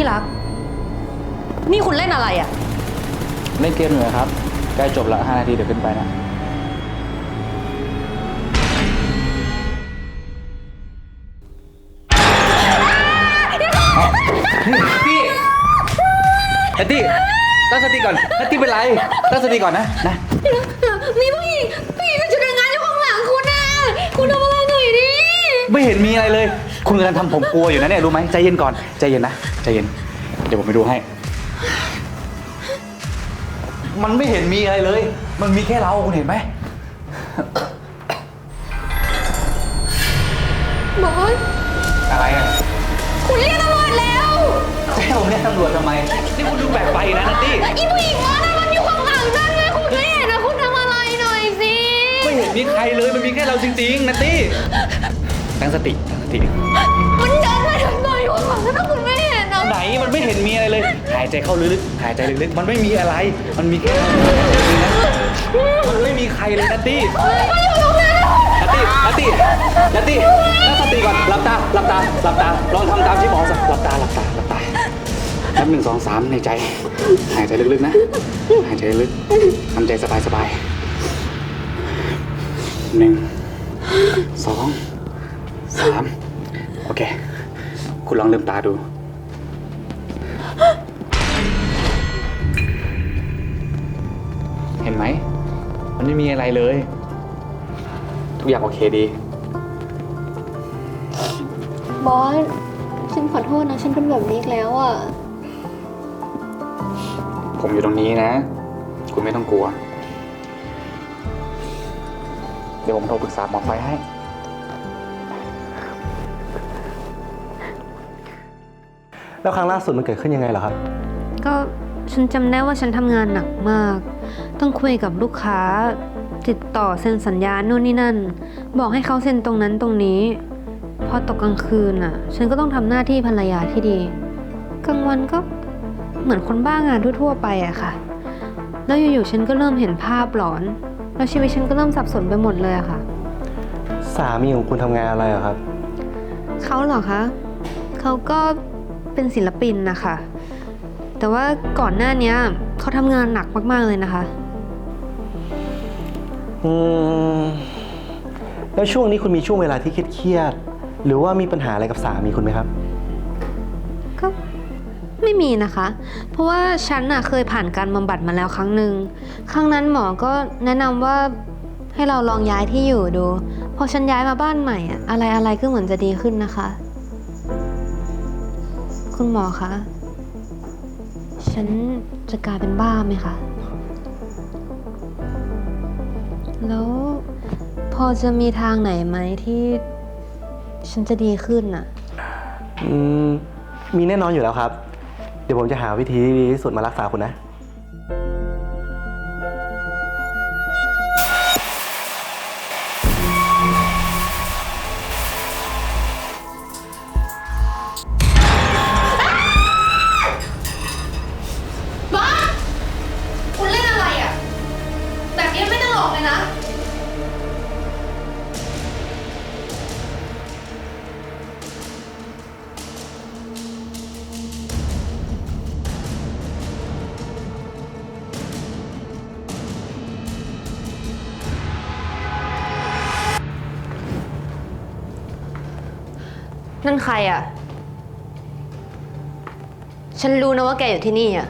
ที่รัก นี่คุณเล่นอะไรอะเล่นเกมเหนือยครับ ใกล้จบละ5นาทีเดี๋ยวขึ้นไปนะ พี่นัตตี้ตั้งสติก่อนนัตตี้เป็นไรตั้งสติก่อนนะนะ มีผู้หญิงผู้หญิงชุดแต่งงานอยู่ข้างหลังคุณนะคุณทำอะไรหน่อยดิ ไม่เห็นมีอะไรเลย คุณกำลังทำผมกลัวอยู่นะเนี่ยรู้ไหมใจเย็นก่อนใจเย็นนะ ใจเย็น เดี๋ยวผมไปดูให้ มันไม่เห็นมีอะไรเลย มันมีแค่เราคุณเห็นไหม บอสอะไรอะคุณเรียกตำรวจแล้วจะให้ผมเรียกตำรวจทำไม นี่คุณดูแปลกไปนะนัตตี้ อีผู้หญิงว่านะมันอยู่ข้างหลังนั่นไงคุณไม่เห็นนะคุณทำอะไรหน่อยสิไม่เห็นมีใครเลย มันมีแค่เราจริงๆนัตตี้ ตั้งสติ ตั้งสติ มันไม่เห็นมีอะไรเลย หายใจเข้าลึกๆ หายใจลึกๆ มันไม่มีอะไร มันมีแค่มันไม่มีใครเลยนัตตี้นัตตี้นัตตี้นัตตี้ตั้งสติก่อน หลับตา หลับตา หลับตา ลองทำตามที่หมอสั่งหลับตา หลับตา หลับตานับหนึ่งสองสามในใจ หายใจลึกๆ นะ หายใจลึกทำใจสบายๆหนึ่งสองสามโอเค คุณลองลืมตาดู เห็นไหม มันไม่มีอะไรเลย ทุกอย่างโอเคดี บอส ฉันขอโทษนะ ฉันเป็นแบบนี้อีกแล้วอะ ผมอยู่ตรงนี้นะ คุณไม่ต้องกลัว เดี๋ยวผมโทรปรึกษาหมอไฟให้ แล้วครั้งล่าสุดมันเกิดขึ้นยังไงเหรอครับ ก็ฉันจำได้ว่าฉันทำงานหนักมาก ต้องคุยกับลูกค้า ติดต่อเซ็นสัญญาโน่นนี่นั่น บอกให้เขาเซ็นตรงนั้นตรงนี้ พอตกกลางคืนอะ ฉันก็ต้องทำหน้าที่ภรรยาที่ดี กลางวันก็เหมือนคนบ้างานทั่วๆไปอะค่ะ แล้วอยู่ๆฉันก็เริ่มเห็นภาพหลอน แล้วชีวิตฉันก็เริ่มสับสนไปหมดเลยอะค่ะ สามีของคุณทำงานอะไรเหรอครับ เขาเหรอคะ เขาก็ เป็นศิลปินนะคะ แต่ว่าก่อนหน้าเนี้ยเขาทำงานหนักมาก ๆ เลยนะคะ อืม แล้วช่วงนี้คุณมีช่วงเวลาที่เครียดๆหรือว่ามีปัญหาอะไรกับสามีคุณไหมครับ ก็ไม่มีนะคะ เพราะว่าฉันน่ะเคยผ่านการบำบัดมาแล้วครั้งหนึ่ง ครั้งนั้นหมอก็แนะนำว่าให้เราลองย้ายที่อยู่ดู พอฉันย้ายมาบ้านใหม่อะอะไรอะไรก็เหมือนจะดีขึ้นนะคะ คุณหมอคะ ฉันจะกลายเป็นบ้าไหมคะ แล้วพอจะมีทางไหนไหมที่ฉันจะดีขึ้นน่ะ อืมมีแน่นอนอยู่แล้วครับ เดี๋ยวผมจะหาวิธีที่ดีที่สุดมารักษาคุณนะ นั่นใครอะ ฉันรู้นะว่าแกอยู่ที่นี่อะ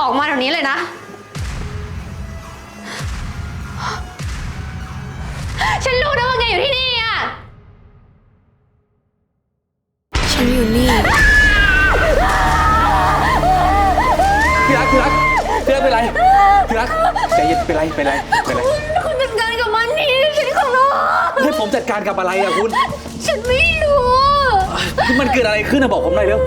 ออกมาเดี๋ยวนี้เลยนะ ฉันรู้นะว่าแกอยู่ที่นี่อะ ฉันอยู่นี่ เป็นไรที่รักใจเย็นเป็นไรเป็นไรเป็นไรคุณจัดการกับมันนี่ฉันขอร้องให้ผมจัดการกับอะไรอะคุณ ฉันไม่รู้มันเกิดอะไรขึ้นอะบอกผมหน่อยเร็ว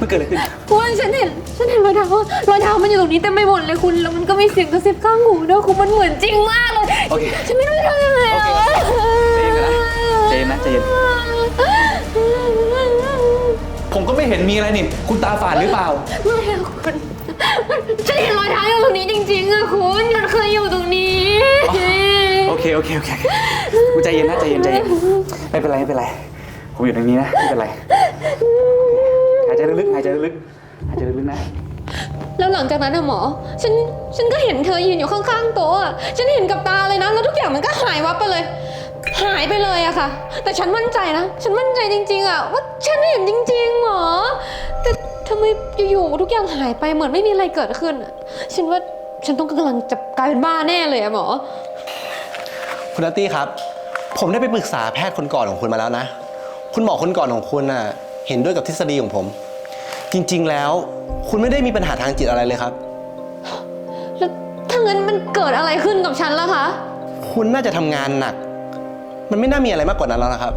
มันเกิดอะไรขึ้นเพราะว่าฉันเห็นฉันเห็นรอยเท้ารอยเท้ามันอยู่ตรงนี้เต็มไปหมดเลยคุณแล้วมันก็มีเสียงกระซิบข้างหูด้วยคุณมันเหมือนจริงมากเลยโอเคฉันไม่รู้จะทำยังไงโอเคอะใจเย็นนะใจเย็นผมก็ไม่เห็นมีอะไรนี่ คุณตาฝาดหรือเปล่าไม่อะคุณ ฉันเห็นรอยเท้าอยู่ตรงนี้จริงๆอะคุณมันเคยอยู่ตรงนี้โอโอเคโอเคโอเคกูใจเย็นนะใจเย็นใจเย็นไม่เป็นไรไม่เป็นไร ผมอยู่ตรงนี้นะไม่เป็นไรหายใจลึกๆหายใจลึกๆหายใจลึกๆนะ แล้วหลังจากนั้นอะหมอ ฉันฉันก็เห็นเธอยืนอยู่ข้างๆโต๊ะอะฉันเห็นกับตาเลยนะ แล้วทุกอย่างมันก็หายวับไปเลย หายไปเลยอะค่ะ แต่ฉันมั่นใจนะ ฉันมั่นใจจริง ๆอะว่าฉันเห็นจริงๆหมอแต่ทำไมอยู่ๆทุกอย่างหายไปเหมือนไม่มีอะไรเกิดขึ้นอะฉันว่าฉันต้องกำลังจะกลายเป็นบ้าแน่เลยอะหมอ คุณนัตตี้ครับ ผมได้ไปปรึกษาแพทย์คนก่อนของคุณมาแล้วนะ คุณหมอคนก่อนของคุณน่ะเห็นด้วยกับทฤษฎีของผม จริง ๆ แล้ว คุณไม่ได้มีปัญหาทางจิตอะไรเลยครับ แล้วถ้างั้นมันเกิดอะไรขึ้นกับฉันล่ะคะ คุณน่าจะทำงานหนัก มันไม่น่ามีอะไรมากกว่านั้นแล้วนะครับ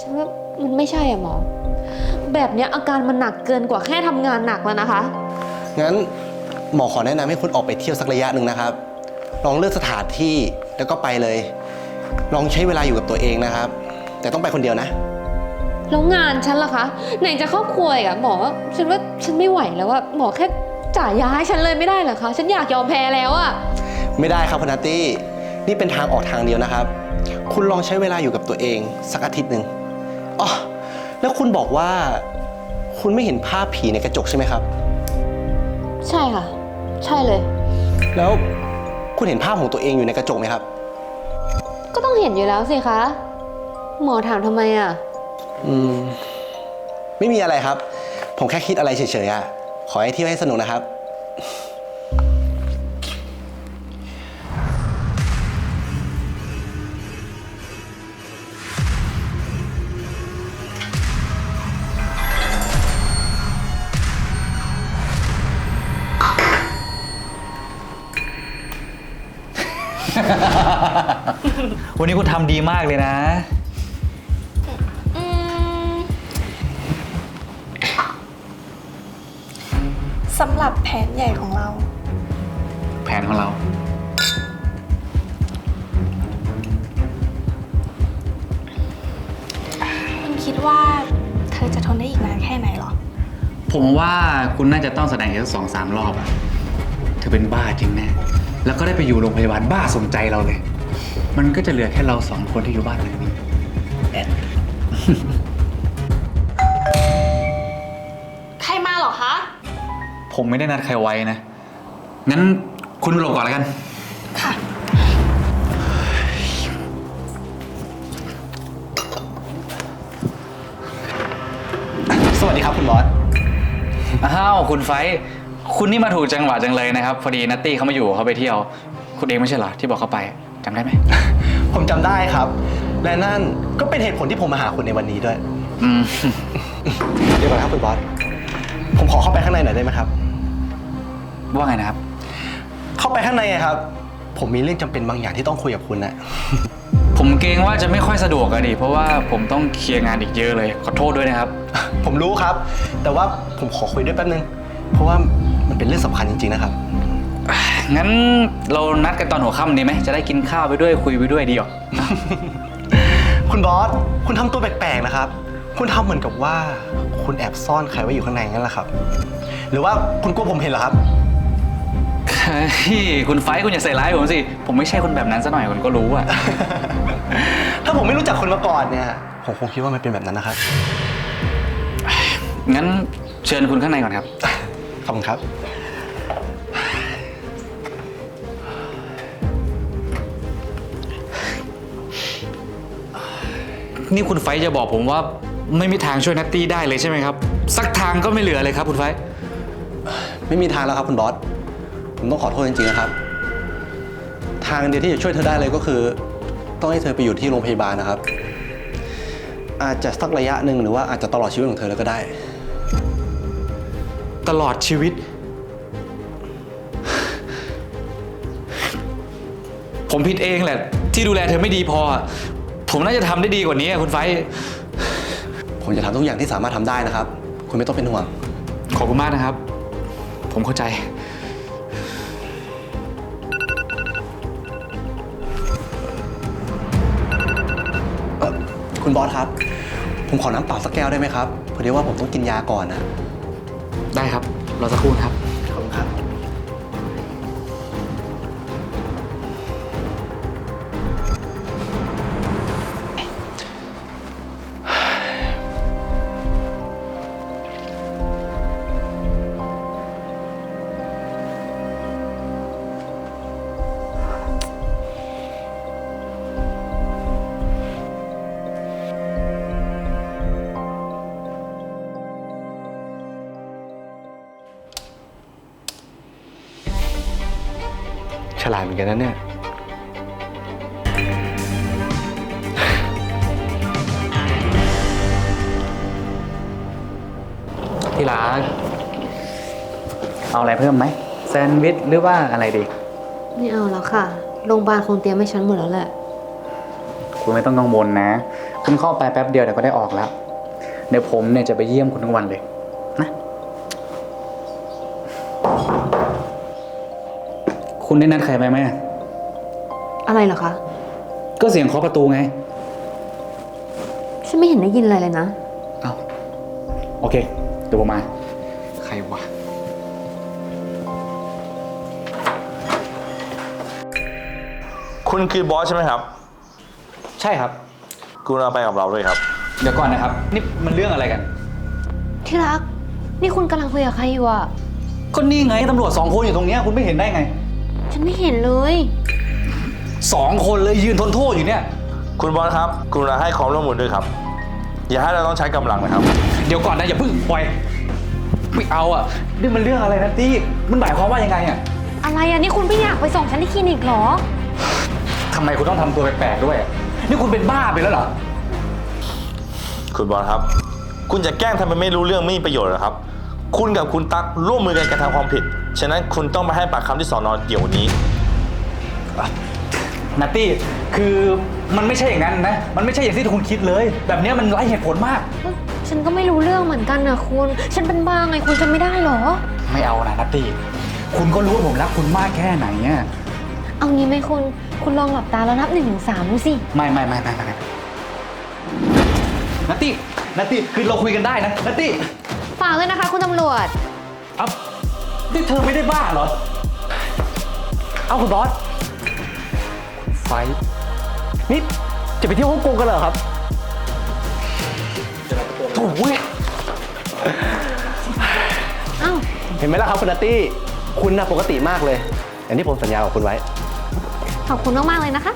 ฉันว่ามันไม่ใช่อะหมอ แบบเนี้ยอาการมันหนักเกินกว่าแค่ทำงานหนักแล้วนะคะ งั้นหมอขอแนะนำให้คุณออกไปเที่ยวสักระยะหนึ่งนะครับ ลองเลือกสถานที่แล้วก็ไปเลย ลองใช้เวลาอยู่กับตัวเองนะครับ แต่ต้องไปคนเดียวนะ แล้วงานฉันล่ะคะ ไหนจะครอบครัวอีกอะหมอฉันว่าฉันไม่ไหวแล้วอะหมอแค่จ่ายยาให้ฉันเลยไม่ได้เหรอคะ ฉันอยากยอมแพ้แล้วอะไม่ได้ครับคุณนัตตี้ นี่เป็นทางออกทางเดียวนะครับ คุณลองใช้เวลาอยู่กับตัวเอง สักอาทิตย์หนึ่งอ๋อ แล้วคุณบอกว่า คุณไม่เห็นภาพผีในกระจกใช่ไหมครับ ใช่ค่ะ ใช่เลย แล้วคุณเห็นภาพของตัวเองอยู่ในกระจกไหมครับ ก็ต้องเห็นอยู่แล้วสิคะ หมอถามทำไมอะอืม ไม่มีอะไรครับ ผมแค่คิดอะไรเฉยๆอะขอให้เที่ยวให้สนุกนะครับ วันนี้คุณทำดีมากเลยนะสำหรับแผนใหญ่ของเรา แผนของเรา คุณคิดว่าเธอจะทนได้อีกนานแค่ไหนหรอ ผมว่าคุณน่าจะต้องแสดงอีกสักสองสามรอบอะเธอเป็นบ้าจริงแน่แล้วก็ได้ไปอยู่โรงพยาบาลบ้าสมใจเราเลย มันก็จะเหลือแค่เราสองคนที่อยู่บ้านหลังนี้แอดใครมาหรอคะ ผมไม่ได้นัดใครไว้นะ งั้นคุณหลบก่อนแล้วกัน ค่ะ สวัสดีครับคุณบอส อ้าวคุณไฟท์คุณนี่มาถูกจังหวะจังเลยนะครับ พอดีนัตตี้เขามาอยู่เขาไปเที่ยว คุณเองไม่ใช่เหรอที่บอกเขาไป จำได้ไหม ผมจำได้ครับ และนั่นก็เป็นเหตุผลที่ผมมาหาคุณในวันนี้ด้วย อืม เดี๋ยวก่อนครับคุณบอส ผมขอเข้าไปข้างในหน่อยได้ไหมครับ ว่าไงนะครับ เข้าไปข้างในไงครับ ผมมีเรื่องจำเป็นบางอย่างที่ต้องคุยกับคุณนะ ผมเกรงว่าจะไม่ค่อยสะดวกอะดิเพราะว่าผมต้องเคลียร์งานอีกเยอะเลย ขอโทษด้วยนะครับ ผมรู้ครับ แต่ว่าผมขอคุยด้วยแป๊บนึง เพราะว่ามันเป็นเรื่องสำคัญจริงๆนะครับ งั้นเรานัดกันตอนหัวค่ำดีไหมจะได้กินข้าวไปด้วยคุยไปด้วยดีหรอ คุณบอส คุณทำตัวแปลกๆนะครับ คุณทำเหมือนกับว่า คุณแอบซ่อนใครไว้อยู่ข้างในงั้นแหละครับ หรือว่าคุณกลัวผมเห็นเหรอครับ เฮ้ยคุณไฟท์คุณอย่าใส่ร้ายผมสิ ผมไม่ใช่คนแบบนั้นซะหน่อยคุณก็รู้อะถ้าผมไม่รู้จักคุณมาก่อนเนี่ย ผมคงคิดว่ามันเป็นแบบนั้นนะครับ งั้นเชิญคุณข้างในก่อนครับ ขอบคุณครับ นี่คุณไฟท์จะบอกผมว่าไม่มีทางช่วยนัตตี้ได้เลยใช่ไหมครับ สักทางก็ไม่เหลือเลยครับคุณไฟท์ไม่มีทางแล้วครับคุณบอส ผมต้องขอโทษจริงๆนะครับ ทางเดียวที่จะช่วยเธอได้เลยก็คือ ต้องให้เธอไปอยู่ที่โรงพยาบาลนะครับ อาจจะสักระยะหนึ่งหรือว่าอาจจะตลอดชีวิตของเธอแล้วก็ได้ ตลอดชีวิต ผมผิดเองแหละ ที่ดูแลเธอไม่ดีพอ ผมน่าจะทำได้ดีกว่านี้อะคุณไฟท์ผมจะทำทุกอย่างที่สามารถทำได้นะครับ คุณไม่ต้องเป็นห่วง ขอบคุณมากนะครับ ผมเข้าใจ เอ่อคุณบอสครับ ผมขอน้ำเปล่าสักแก้วได้ไหมครับพอดีว่าผมต้องกินยาก่อนนะ ได้ครับรอสักครู่นะครับ ฉลาดเหมือนกันนะเนี่ย ที่รักเอาอะไรเพิ่มไหมแซนด์วิชหรือว่าอะไรดี ไม่เอาแล้วค่ะ โรงพยาบาลคงเตรียมให้ฉันหมดแล้วแหละ คุณไม่ต้องกังวลนะ คุณเข้าไปแป๊บเดียวเดี๋ยวก็ได้ออกแล้ว เดี๋ยวผมเนี่ยจะไปเยี่ยมคุณทั้งวันเลย คุณได้นัดใครไปไหมอะไรเหรอคะ ก็เสียงเคาะประตูไง ฉันไม่เห็นได้ยินอะไรเลยนะ เอาโอเค เดี๋ยวผมมา ใครวะ คุณคือบอสใช่ไหมครับ ใช่ครับ คุณเอาไปกับเราด้วยครับ เดี๋ยวก่อนนะครับ นี่มันเรื่องอะไรกัน ที่รัก นี่คุณกำลังคุยกับใครอยู่อะก็นี่ไงตำรวจสองคนอยู่ตรงเนี้ยคุณไม่เห็นได้ไงฉัน ไม่เห็นเลย สองคนเลยยืนทนโทษอยู่เนี่ย คุณบอสครับคุณให้ความร่วมมือด้วยครับ อย่าให้เราต้องใช้กำลังนะครับ เดี๋ยวก่อนนะอย่าเพิ่งปล่อยไม่เอาอะนี่มันเรื่องอะไรนะตี้มันหมายความว่ายังไงอะอะไรอะนี่คุณไม่อยากไปส่งฉันที่คลินิกเหรอทำไมคุณต้องทำตัวแปลกๆด้วยอะนี่คุณเป็นบ้าไปแล้วเหรอ คุณบอสครับ คุณจะแกล้งทำเป็นไม่รู้เรื่องไม่มีประโยชน์เหรอครับ คุณกับคุณตั๊กร่วมมือกันกระทำความผิด ฉะนั้นคุณต้องไปให้ปากคำที่สอนอเดี๋ยวนี้ นัตตี้คือมันไม่ใช่อย่างนั้นนะ มันไม่ใช่อย่างที่คุณคิดเลย แบบเนี้ยมันไร้เหตุผลมาก ฉันก็ไม่รู้เรื่องเหมือนกันนะคุณ ฉันเป็นบ้าไงคุณจะไม่ได้เหรอ ไม่เอานะนัตตี้คุณก็รู้ว่าผมรักคุณมากแค่ไหนอะเอางี้ไหมคุณ คุณลองหลับตาแล้วนับหนึ่งถึงสามดูสิ ไม่ไม่ไม่ไม่ไม่ไม่นัตตี้นัตตี้คือเราคุยกันได้นะนัตตี้ฝากด้วยนะคะ คุณตำรวจเอ้า นี่เธอไม่ได้บ้าเหรอ เอ้าคุณบอส ไฟ นี่ จะไปเที่ยวฮ่องกงกันเหรอครับโถ่เว้ยอ้าวเห็นไหมล่ะครับคุณนัตตี้ คุณน่ะปกติมากเลย อย่างที่ผมสัญญากับคุณไว้ ขอบคุณมาก ๆ เลยนะคะ